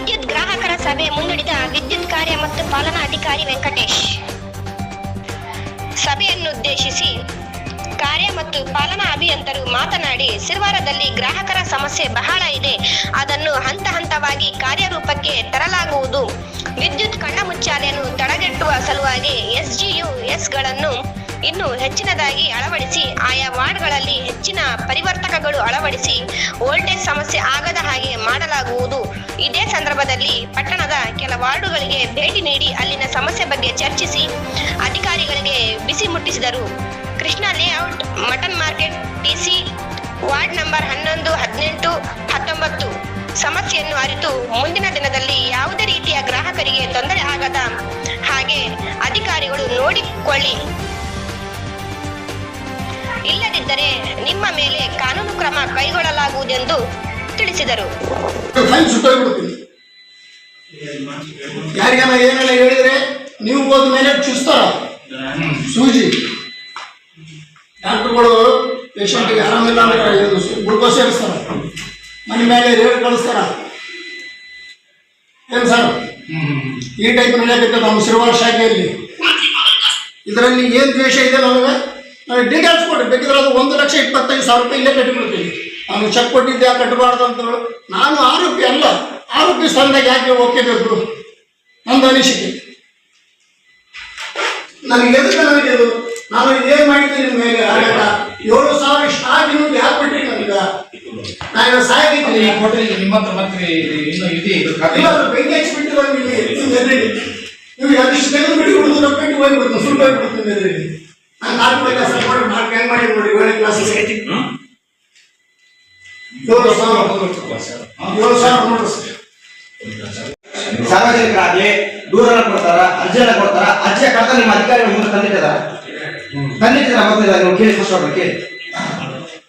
ಗ್ರಾಹಕರ ಸಭೆ ಮುಂದೂಡಿದ ವಿದ್ಯುತ್ ಕಾರ್ಯ ಮತ್ತು ಪಾಲನಾ ಅಧಿಕಾರಿ ವೆಂಕಟೇಶ್. ಸಭೆಯನ್ನುದ್ದೇಶಿಸಿ ಕಾರ್ಯ ಮತ್ತು ಪಾಲನಾ ಅಭಿಯಂತರು ಮಾತನಾಡಿ, ಸಿರ್ವಾರದಲ್ಲಿ ಗ್ರಾಹಕರ ಸಮಸ್ಯೆ ಬಹಳ ಇದೆ. ಅದನ್ನು ಹಂತ ಹಂತವಾಗಿ ಕಾರ್ಯರೂಪಕ್ಕೆ ತರಲಾಗುವುದು. ವಿದ್ಯುತ್ ಕಣ್ಣಮುಚ್ಚಾಲೆಯನ್ನು ತಡೆಗಟ್ಟುವ ಸಲುವಾಗಿ ಎಸ್ಜಿಯು ಎಸ್ಗಳನ್ನು ಇನ್ನು ಹೆಚ್ಚಿನದಾಗಿ ಅಳವಡಿಸಿ ಆಯಾ ವಾರ್ಡ್ಗಳಲ್ಲಿ ಹೆಚ್ಚಿನ ಪರಿವರ್ತಕಗಳು ಅಳವಡಿಸಿ ವೋಲ್ಟೇಜ್ ಸಮಸ್ಯೆ ಆಗದ ಹಾಗೆ ಮಾಡಲಾಗುವುದು. ಇದೇ ಸಂದರ್ಭದಲ್ಲಿ ಪಟ್ಟಣದ ಕೆಲ ವಾರ್ಡುಗಳಿಗೆ ಭೇಟಿ ನೀಡಿ ಅಲ್ಲಿನ ಸಮಸ್ಯೆ ಬಗ್ಗೆ ಚರ್ಚಿಸಿ ಅಧಿಕಾರಿಗಳಿಗೆ ಬಿಸಿ ಮುಟ್ಟಿಸಿದರು. Krishna layout, mutton market, TC ward number ಹನ್ನೊಂದು, ಹದಿನೆಂಟು, ಹತ್ತೊಂಬತ್ತು. ಸಮಸ್ಯೆಯನ್ನು ಅರಿತು ಮುಂದಿನ ದಿನದಲ್ಲಿ ಯಾವುದೇ ರೀತಿಯ ಗ್ರಾಹಕರಿಗೆ ತೊಂದರೆ ಆಗದ ಹಾಗೆ ಅಧಿಕಾರಿಗಳು ನೋಡಿಕೊಳ್ಳಿ. ಇಲ್ಲದಿದ್ದರೆ ನಿಮ್ಮ ಮೇಲೆ ಕಾನೂನು ಕ್ರಮ ಕೈಗೊಳ್ಳಲಾಗುವುದೆಂದು ತಿಳಿಸಿದರು. ಸುಟ್ಟೋಗ್ಬಿಡ್ತೀನಿ ಏನೆಲ್ಲ ಹೇಳಿದ್ರೆ ನೀವು ಹೋದ ಮೇಲೆ ಚುಸ್ತಾರ ಸೂಜಿ. ಡಾಕ್ಟರ್ಗಳು ಪೇಷಂಟ್ಗೆ ಆರಾಮಿಲ್ಲ ಅಂದ್ರೆ ಗ್ಲುಕೋಸ್ ಸೇರಿಸ್ತಾರ. ಮನೆ ಮೇಲೆ ರೇಟ್ ಕಳಿಸ್ತಾರ. ಏನು ಸರ್? ಈ ಟೈಪ್ ನಡೆಯಬೇಕು ನಮ್ಮ ಶಿರವಾರ ಶಾಖೆಯಲ್ಲಿ. ಇದರಲ್ಲಿ ಏನು ದ್ವೇಷ ಇದೆ ನನಗೆ ನನಗೆ ಡೀಟೇಲ್ಸ್ ಕೊಡಿ ಬೇಕಿದ್ರೆ ಅದು ಒಂದು ಲಕ್ಷ ಇಪ್ಪತ್ತೈದು ಸಾವಿರ ರೂಪಾಯಿ ಇಲ್ಲೇ ಕಟ್ಟಿಬಿಡ್ತೀನಿ. ನಾನು ಚೆಕ್ ಕೊಟ್ಟಿದ್ದೆ ಕಟ್ಟಬಾರ್ದು ಅಂತ ಹೇಳಿ ನಾನು ಆರೋಪಿ ಅಲ್ಲ. ಆರೋಪಿ ಸಂದಾಗ ಯಾಕೆ ಓಕೆ ಬೇಕು? ನಂದು ಅನಿಸಿಕೆ. ನನಗೆ ಎದುರು ನನಗೆ ಇದು. ನಾನು ಏನು ಮಾಡಿದ್ದೀನಿ ನಿಮ್ಮ ಮೇಲೆ ಆಗಲ್ಲ ಏಳು ಸಾವಿರ ಸ್ಟಾಕ್ ಇನ್ನೊಂದು ಯಾಕೆ ಬಿಟ್ರಿ ನನಗೆ? ನಾನು ಸಾಯಿದ್ದೀನಿ ಕೊಟ್ರಿ ನಿಮ್ಮ ಹತ್ರ ಮತ್ತೆ ಇನ್ನು ಇದೆ ಇಲ್ಲ ಬೆಂಕಿ ಹಚ್ಚಿಬಿಟ್ಟು ಇಲ್ಲಿ ಎದುರಿಗೆ ನೀವು ಅದಿಷ್ಟು ತೆಗೆದು ಬಿಟ್ಟು ಬಿಡುದು ರೊಕ್ಕ ಹೋಗಿ ಬಿಡ್ತು ಸುಳ್ಳು ಹೋಗ್ಬಿಡ್ತೀನಿ ಎದುರಿಗೆ ನಾನು ನಾಲ್ಕು ಕ್ಲಾಸ್ ನಾಲ್ಕು ಹೆಂಗ್ ಮಾಡಿ ನೋಡಿ ಏಳನೇ ಕ್ಲಾಸ್ ಏಳು ಸಾವಿರ ಏಳು ಸಾವಿರ ಸಾರ್ವಜನಿಕರಾಗ್ಲಿ ದೂರನ ಕೊಡ್ತಾರ ಅರ್ಜಿಯನ್ನ ಕೊಡ್ತಾರ ಅರ್ಜಿಯ ಕಡತ ನಿಮ್ಮ ಅಧಿಕಾರಿ ಮುಂದೆ ತಂದಿಟ್ಟಿದಾರ ತಂದಿಟ್ಟಿದಾರ ಮತ್ತೆ ನೀವು ಕೇಳಿ ಫಸ್ಟ್ ಕೇಳಿ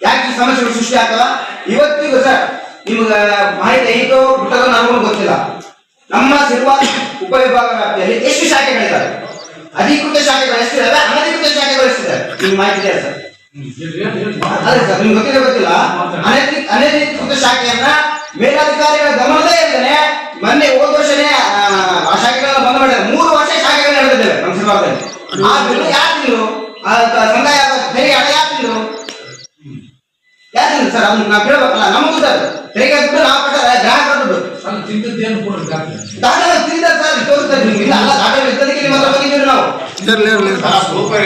ಯಾಕೆ ಸಮಸ್ಯೆಗಳು ಸೃಷ್ಟಿ ಆಗ್ತದ? ಇವತ್ತಿಗೂ ಸರ್ ನಿಮ್ಗ ಮಾಹಿತಿ ಐತೋ ಬಿಟ್ಟದೋ ನಮಗೂ ಗೊತ್ತಿಲ್ಲ. ನಮ್ಮ ಸಿರ್ವಾ ಉಪವಿಭಾಗ ವ್ಯಾಪ್ತಿಯಲ್ಲಿ ಎಷ್ಟು ಶಾಖೆಗಳಿದ್ದಾವೆ? ಅಧಿಕೃತ ಶಾಖೆಗಳು ಎಷ್ಟಿದಾವೆ ಅನಧಿಕೃತ ಶಾಖೆಗಳು ಎಷ್ಟಿದಾವೆ ನಿಮ್ಗೆ ಮಾಹಿತಿ ಇದೆ ಸರ್. ಅದೇ ಸರ್ ನಿಮ್ಗೆ ಗೊತ್ತಿದೆ ಗೊತ್ತಿಲ್ಲ. ಅನಧಿಕೃತ ಶಾಖೆಯನ್ನ ಮೇಲಾಧಿಕಾರಿಗಳ ಗಮನದೇ ಇದ್ದಾನೆ ಮೊನ್ನೆ ಹೋದ ವರ್ಷನೇ ಆ, ಶಾಖೆಗಳನ್ನ ಬಂದ್ ಮಾಡಿದ್ದಾರೆ. ಮೂರು ವರ್ಷ ಶಾಖೆಗಳು ನಡೆದಿದ್ದೇವೆ ನಮ್ಮ ಸಿಲ್ವಾರದಲ್ಲಿ ಆ ಬಿಲ್ಲು ಯಾರು ತಿಂದ್ರು ಆ ಸಂಘ ಸಂದಾಯ ತೆರಿಗೆ ಹಣ ಯಾರು ತಿಂದ್ರು ಯಾರು ಸರ್? ಅದನ್ನ ನಾವು ಕೇಳ್ಬೇಕಲ್ಲ ನಮಗೂ ಸರ್. ತೆರಿಗೆ ದುಡ್ಡು ನಾವು ಕಟ್ಟಾರ ಗ್ರಾಹಕರ ದುಡ್ಡು ತಿಂದದ್ದೇನು ದಾಖಲೆ ತಿಂತಾರೆ ಸರ್ ತೋರಿಸ್ತಾರೆ ನಿಮ್ಗೆ ಇಲ್ಲ ಅಲ್ಲ ದಾಖಲೆ ಇದ್ದದಕ್ಕೆ ನಿಮ್ಮ ಹತ್ರ ಬಂದಿದ್ದೀವಿ ನಾವು ಇರ್ಲಿ ಇರ್ಲಿ ಸೂಪರ್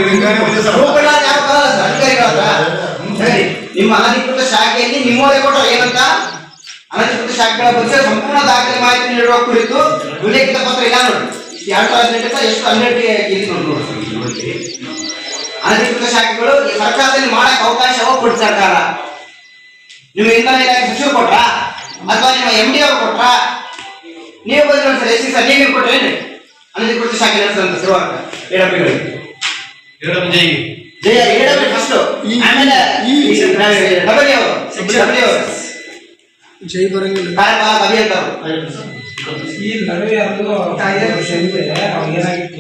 ನಿಮ್ಮ ಅನಧಿಕೃತ ಶಾಖೆಯಲ್ಲಿ ನಿಮ್ಮದೇ ಕೊಟ್ಟರು ಏನಂತ? ಅನಧಿಕೃತ ಶಾಖೆಗಳ ಬಗ್ಗೆ ಸಂಪೂರ್ಣ ದಾಖಲೆ ಮಾಹಿತಿ ನೀಡುವ ಕುರಿತು ಉಲ್ಲೇಖಿತ ಪತ್ರ ಇಲ್ಲ ನೋಡಿ. ಎರಡು ಸಾವಿರದ ಹದಿನೆಂಟು ಎಷ್ಟು ಹನ್ನೆರಡು ಇದೆ ನೋಡಿ ಅನಧಿಕೃತ ಶಾಖೆಗಳು ಈ ಸರ್ಕಾರದಲ್ಲಿ ಮಾಡಕ್ಕೆ ಅವಕಾಶ ಕೊಟ್ಟು ಸರ್ಕಾರ. ನಿಮ್ಮ ಇಂಧನ ಇಲಾಖೆ ಸಚಿವರು ಕೊಟ್ರಾ? ಅಥವಾ ನಿಮ್ಮ ಎಂ ಡಿ ಅವ್ರು ಕೊಟ್ರಾ? ನೀವು ಬಂದ್ರೆ ಎಸ್ ಸಿ ಸರ್ ನೀವೇನು ಕೊಟ್ರೇನು ಅನಧಿಕೃತ ಶಾಖೆ ನಡೆಸಿದಂತ ಶಿವರ್ಗ ಜೈ. ಜಯ ಫಸ್ಟ್. ಈ- ಆಮೇಲೆ ಈ- ಡಬಲಿ ಅವರು. ಡಬಲಿ ಅವರು. ಜೈ ಬರಂಗಿಲ್ಲ. ಈ ನಡುವೆ ಅದು ಏನಾಗಿತ್ತು?